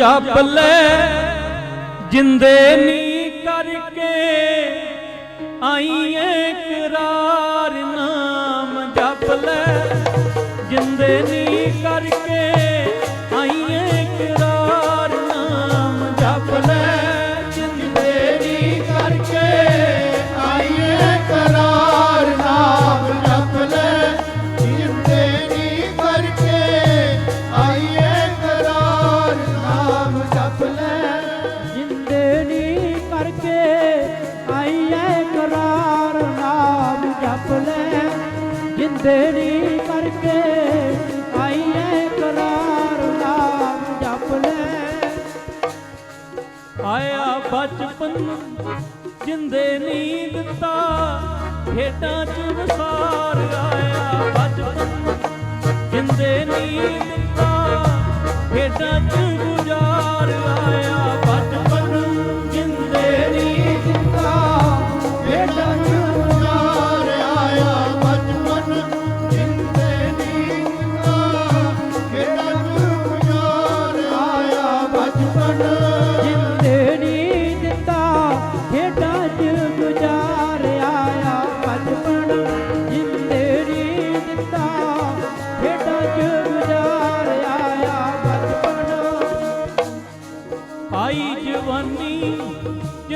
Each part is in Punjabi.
ਜਪ ਲੈ ਜਿੰਦੇ ਨੀ ਕਰਕੇ ਆਈਏ ਕਰਾਰ ਨਾਮ ਜਪ ਲੈ ਜਿੰਦੇ ਨੀ ਕਰਕੇ ਕਰਕੇ ਆਈਐ ਕਰਾਰ ਨਾਮ ਜਪ ਲੈ। ਜਿੰਦੇ ਨੀ ਕਰਕੇ ਆਈਐ ਕਰਾਰ ਨਾਮ ਜਪ ਲੈ। ਆਇਆ ਬਚਪਨ ਜਿੰਦੇ ਨੀ ਦਿੱਤਾ, ਖੇਡਾਂ ਚ ਵਿਸਾਰ ਆਇਆ ਬਚਪਨ। ਜਿੰਦੇ ਨੀ ਦਿੱਤਾ, ਖੇਡਾਂ ਚ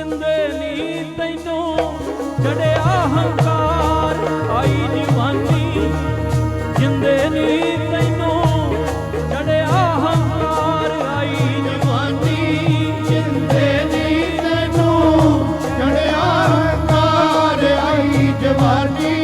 ਜਿੰਦੇ ਨੀ ਤੈਨੂੰ। ਚੜਿਆ ਹੰਕਾਰ ਆਈ ਜਵਾਨੀ ਜਿੰਦੇ ਨੀ ਤੈਨੂੰ। ਚੜਿਆ ਹੰਕਾਰ ਆਈ ਜਵਾਨੀ ਜਿੰਦੇ ਨੀ ਤੈਨੂੰ। ਚੜਿਆ ਹੰਕਾਰ ਆਈ ਜਵਾਨੀ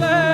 love.